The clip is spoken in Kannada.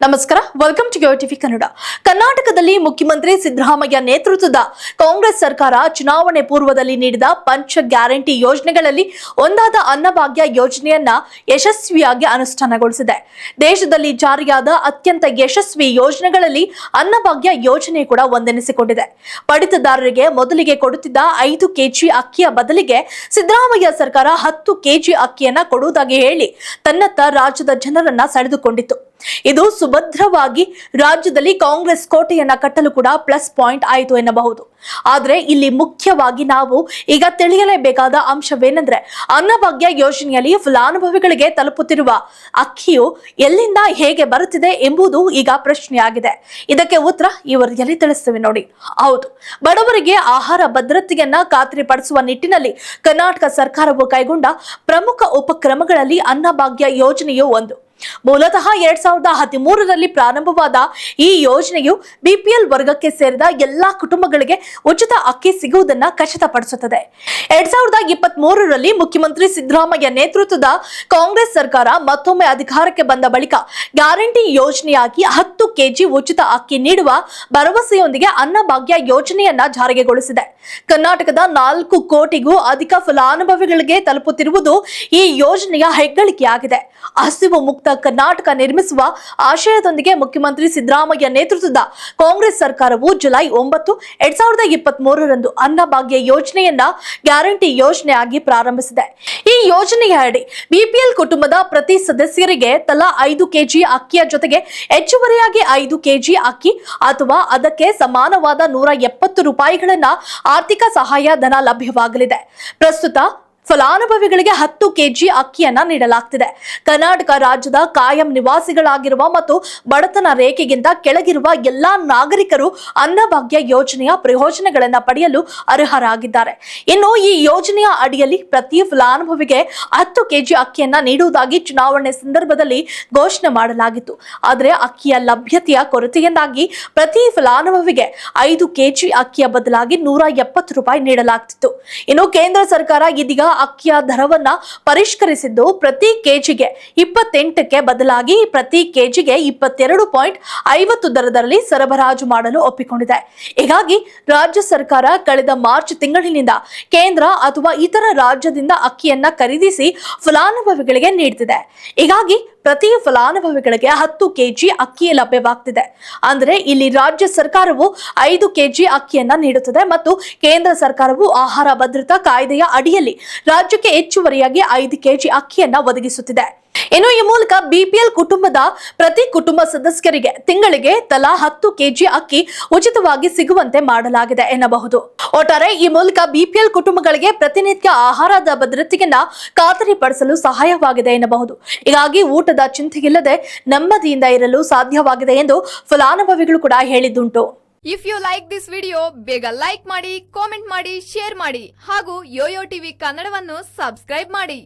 ನಮಸ್ಕಾರ ವೆಲ್ಕಮ್ ಟು ಟಿವಿ ಕನ್ನಡ ಕರ್ನಾಟಕದಲ್ಲಿ ಮುಖ್ಯಮಂತ್ರಿ ಸಿದ್ದರಾಮಯ್ಯ ನೇತೃತ್ವದ ಕಾಂಗ್ರೆಸ್ ಸರ್ಕಾರ ಚುನಾವಣೆ ಪೂರ್ವದಲ್ಲಿ ನೀಡಿದ ಪಂಚ ಗ್ಯಾರಂಟಿ ಯೋಜನೆಗಳಲ್ಲಿ ಒಂದಾದ ಅನ್ನಭಾಗ್ಯ ಯೋಜನೆಯನ್ನ ಯಶಸ್ವಿಯಾಗಿ ಅನುಷ್ಠಾನಗೊಳಿಸಿದೆ. ದೇಶದಲ್ಲಿ ಜಾರಿಯಾದ ಅತ್ಯಂತ ಯಶಸ್ವಿ ಯೋಜನೆಗಳಲ್ಲಿ ಅನ್ನಭಾಗ್ಯ ಯೋಜನೆ ಕೂಡ ಒಂದೆನಿಸಿಕೊಂಡಿದೆ. ಪಡಿತದಾರರಿಗೆ ಮೊದಲಿಗೆ ಕೊಡುತ್ತಿದ್ದ ಐದು ಕೆಜಿ ಅಕ್ಕಿಯ ಬದಲಿಗೆ ಸಿದ್ದರಾಮಯ್ಯ ಸರ್ಕಾರ ಹತ್ತು ಕೆಜಿ ಅಕ್ಕಿಯನ್ನ ಕೊಡುವುದಾಗಿ ಹೇಳಿ ತನ್ನತ್ತ ರಾಜ್ಯದ ಜನರನ್ನ ಸೆಳೆದುಕೊಂಡಿತ್ತು. ಇದು ಸುಭದ್ರವಾಗಿ ರಾಜ್ಯದಲ್ಲಿ ಕಾಂಗ್ರೆಸ್ ಕೋಟೆಯನ್ನ ಕಟ್ಟಲು ಕೂಡ ಪ್ಲಸ್ ಪಾಯಿಂಟ್ ಆಯಿತು ಎನ್ನಬಹುದು. ಆದ್ರೆ ಇಲ್ಲಿ ಮುಖ್ಯವಾಗಿ ನಾವು ಈಗ ತಿಳಿಯಲೇಬೇಕಾದ ಅಂಶವೇನೆಂದ್ರೆ ಅನ್ನಭಾಗ್ಯ ಯೋಜನೆಯಲ್ಲಿ ಫಲಾನುಭವಿಗಳಿಗೆ ತಲುಪುತ್ತಿರುವ ಅಕ್ಕಿಯು ಎಲ್ಲಿಂದ ಹೇಗೆ ಬರುತ್ತಿದೆ ಎಂಬುದು ಈಗ ಪ್ರಶ್ನೆಯಾಗಿದೆ. ಇದಕ್ಕೆ ಉತ್ತರ ಈ ವರದಿಯಲ್ಲಿ ತಿಳಿಸ್ತೇವೆ ನೋಡಿ. ಹೌದು, ಬಡವರಿಗೆ ಆಹಾರ ಭದ್ರತೆಯನ್ನ ಖಾತ್ರಿಪಡಿಸುವ ನಿಟ್ಟಿನಲ್ಲಿ ಕರ್ನಾಟಕ ಸರ್ಕಾರವು ಕೈಗೊಂಡ ಪ್ರಮುಖ ಉಪಕ್ರಮಗಳಲ್ಲಿ ಅನ್ನಭಾಗ್ಯ ಯೋಜನೆಯು ಒಂದು. ಮೂಲತಃ ಎರಡ್ ಸಾವಿರದ ಹದಿಮೂರರಲ್ಲಿ ಪ್ರಾರಂಭವಾದ ಈ ಯೋಜನೆಯು ಬಿಪಿಎಲ್ ವರ್ಗಕ್ಕೆ ಸೇರಿದ ಎಲ್ಲಾ ಕುಟುಂಬಗಳಿಗೆ ಉಚಿತ ಅಕ್ಕಿ ಸಿಗುವುದನ್ನ ಖಚಿತಪಡಿಸುತ್ತದೆ. ಎರಡ್ ಸಾವಿರದ ಇಪ್ಪತ್ತ್ ಮೂರರಲ್ಲಿ ಮುಖ್ಯಮಂತ್ರಿ ಸಿದ್ದರಾಮಯ್ಯ ನೇತೃತ್ವದ ಕಾಂಗ್ರೆಸ್ ಸರ್ಕಾರ ಮತ್ತೊಮ್ಮೆ ಅಧಿಕಾರಕ್ಕೆ ಬಂದ ಬಳಿಕ ಗ್ಯಾರಂಟಿ ಯೋಜನೆಯಾಗಿ ಹತ್ತು ಕೆಜಿ ಉಚಿತ ಅಕ್ಕಿ ನೀಡುವ ಭರವಸೆಯೊಂದಿಗೆ ಅನ್ನಭಾಗ್ಯ ಯೋಜನೆಯನ್ನ ಜಾರಿಗೆಗೊಳಿಸಿದೆ ಕರ್ನಾಟಕದ ನಾಲ್ಕು ಕೋಟಿಗೂ ಅಧಿಕ ಫಲಾನುಭವಿಗಳಿಗೆ ತಲುಪುತ್ತಿರುವುದು ಈ ಯೋಜನೆಯ ಹೆಗ್ಗಳಿಕೆಯಾಗಿದೆ. ಹಸಿವು ಮುಕ್ತ ಕರ್ನಾಟಕ ನಿರ್ಮಿಸುವ ಆಶಯದೊಂದಿಗೆ ಮುಖ್ಯಮಂತ್ರಿ ಸಿದ್ದರಾಮಯ್ಯ ನೇತೃತ್ವದ ಕಾಂಗ್ರೆಸ್ ಸರ್ಕಾರವು ಜುಲೈ ಒಂಬತ್ತು, ಎರಡ್ ಸಾವಿರದ ಇಪ್ಪತ್ತ್ ಮೂರರಂದು ಅನ್ನಭಾಗ್ಯ ಯೋಜನೆಯನ್ನ ಗ್ಯಾರಂಟಿ ಯೋಜನೆಯಾಗಿ ಪ್ರಾರಂಭಿಸಿದೆ. ಈ ಯೋಜನೆಯ ಅಡಿ ಬಿಪಿಎಲ್ ಕುಟುಂಬದ ಪ್ರತಿ ಸದಸ್ಯರಿಗೆ ತಲಾ ಐದು ಕೆಜಿ ಅಕ್ಕಿಯ ಜೊತೆಗೆ ಹೆಚ್ಚುವರಿಯಾಗಿ ಐದು ಕೆಜಿ ಅಕ್ಕಿ ಅಥವಾ ಅದಕ್ಕೆ ಸಮಾನವಾದ ನೂರ ಎಪ್ಪತ್ತು ರೂಪಾಯಿಗಳನ್ನ ಆರ್ಥಿಕ ಸಹಾಯ ಧನ ಲಭ್ಯವಾಗಲಿದೆ. ಪ್ರಸ್ತುತ ಫಲಾನುಭವಿಗಳಿಗೆ ಹತ್ತು ಕೆಜಿ ಅಕ್ಕಿಯನ್ನ ನೀಡಲಾಗ್ತಿದೆ. ಕರ್ನಾಟಕ ರಾಜ್ಯದ ಕಾಯಂ ನಿವಾಸಿಗಳಾಗಿರುವ ಮತ್ತು ಬಡತನ ರೇಖೆಗಿಂತ ಕೆಳಗಿರುವ ಎಲ್ಲಾ ನಾಗರಿಕರು ಅನ್ನಭಾಗ್ಯ ಯೋಜನೆಯ ಪ್ರಯೋಜನಗಳನ್ನ ಪಡೆಯಲು ಅರ್ಹರಾಗಿದ್ದಾರೆ. ಇನ್ನು ಈ ಯೋಜನೆಯ ಅಡಿಯಲ್ಲಿ ಪ್ರತಿ ಫಲಾನುಭವಿಗೆ ಹತ್ತು ಕೆಜಿ ಅಕ್ಕಿಯನ್ನ ನೀಡುವುದಾಗಿ ಚುನಾವಣೆ ಸಂದರ್ಭದಲ್ಲಿ ಘೋಷಣೆ ಮಾಡಲಾಗಿತ್ತು. ಆದರೆ ಅಕ್ಕಿಯ ಲಭ್ಯತೆಯ ಕೊರತೆಯಿಂದಾಗಿ ಪ್ರತಿ ಫಲಾನುಭವಿಗೆ ಐದು ಕೆಜಿ ಅಕ್ಕಿಯ ಬದಲಾಗಿ ನೂರ ಎಪ್ಪತ್ತು ರೂಪಾಯಿ ನೀಡಲಾಗ್ತಿತ್ತು. ಇನ್ನು ಕೇಂದ್ರ ಸರ್ಕಾರ ಇದೀಗ ಅಕ್ಕಿಯ ದರವನ್ನ ಪರಿಷ್ಕರಿಸಿದ್ದು ಪ್ರತಿ ಕೆಜಿಗೆ ಇಪ್ಪತ್ತೆಂಟಕ್ಕೆ ಬದಲಾಗಿ ಪ್ರತಿ ಕೆಜಿಗೆ ಇಪ್ಪತ್ತೆರಡು ಪಾಯಿಂಟ್ ಐವತ್ತು ದರದಲ್ಲಿ ಸರಬರಾಜು ಮಾಡಲು ಒಪ್ಪಿಕೊಂಡಿದೆ. ಹೀಗಾಗಿ ರಾಜ್ಯ ಸರ್ಕಾರ ಕಳೆದ ಮಾರ್ಚ್ ತಿಂಗಳಿನಿಂದ ಕೇಂದ್ರ ಅಥವಾ ಇತರ ರಾಜ್ಯದಿಂದ ಅಕ್ಕಿಯನ್ನ ಖರೀದಿಸಿ ಫಲಾನುಭವಿಗಳಿಗೆ ನೀಡುತ್ತಿದೆ ಹೀಗಾಗಿ ಪ್ರತಿ ಫಲಾನುಭವಿಗಳಿಗೆ ಹತ್ತು ಕೆಜಿ ಅಕ್ಕಿ ಲಭ್ಯವಾಗ್ತಿದೆ. ಅಂದರೆ ಇಲ್ಲಿ ರಾಜ್ಯ ಸರ್ಕಾರವು ಐದು ಕೆಜಿ ಅಕ್ಕಿಯನ್ನ ನೀಡುತ್ತದೆ ಮತ್ತು ಕೇಂದ್ರ ಸರ್ಕಾರವು ಆಹಾರ ಭದ್ರತಾ ಕಾಯ್ದೆಯ ಅಡಿಯಲ್ಲಿ ರಾಜ್ಯಕ್ಕೆ ಹೆಚ್ಚುವರಿಯಾಗಿ ಐದು ಕೆಜಿ ಅಕ್ಕಿಯನ್ನ ಒದಗಿಸುತ್ತಿದೆ. ಇನ್ನು ಈ ಮೂಲಕ ಬಿಪಿಎಲ್ ಕುಟುಂಬದ ಪ್ರತಿ ಕುಟುಂಬ ಸದಸ್ಯರಿಗೆ ತಿಂಗಳಿಗೆ ತಲಾ ಹತ್ತು ಕೆಜಿ ಅಕ್ಕಿ ಉಚಿತವಾಗಿ ಸಿಗುವಂತೆ ಮಾಡಲಾಗಿದೆ ಎನ್ನಬಹುದು. ಒಟ್ಟಾರೆ ಈ ಮೂಲಕ ಬಿಪಿಎಲ್ ಕುಟುಂಬಗಳಿಗೆ ಪ್ರತಿನಿತ್ಯ ಆಹಾರದ ಭದ್ರತೆಯನ್ನ ಖಾತರಿಪಡಿಸಲು ಸಹಾಯವಾಗಿದೆ ಎನ್ನಬಹುದು. ಹೀಗಾಗಿ ಊಟದ ಚಿಂತೆಯಿಲ್ಲದೆ ನೆಮ್ಮದಿಯಿಂದ ಇರಲು ಸಾಧ್ಯವಾಗಿದೆ ಎಂದು ಫಲಾನುಭವಿಗಳು ಕೂಡ ಹೇಳಿದ್ದುಂಟು. If you like this video ಬೇಗ ಲೈಕ್ ಮಾಡಿ ಕಾಮೆಂಟ್ ಮಾಡಿ ಶೇರ್ ಮಾಡಿ ಹಾಗೂ ಯೋಯೋ ಟಿವಿ ಕನ್ನಡವನ್ನು ಸಬ್ಸ್ಕ್ರೈಬ್ ಮಾಡಿ.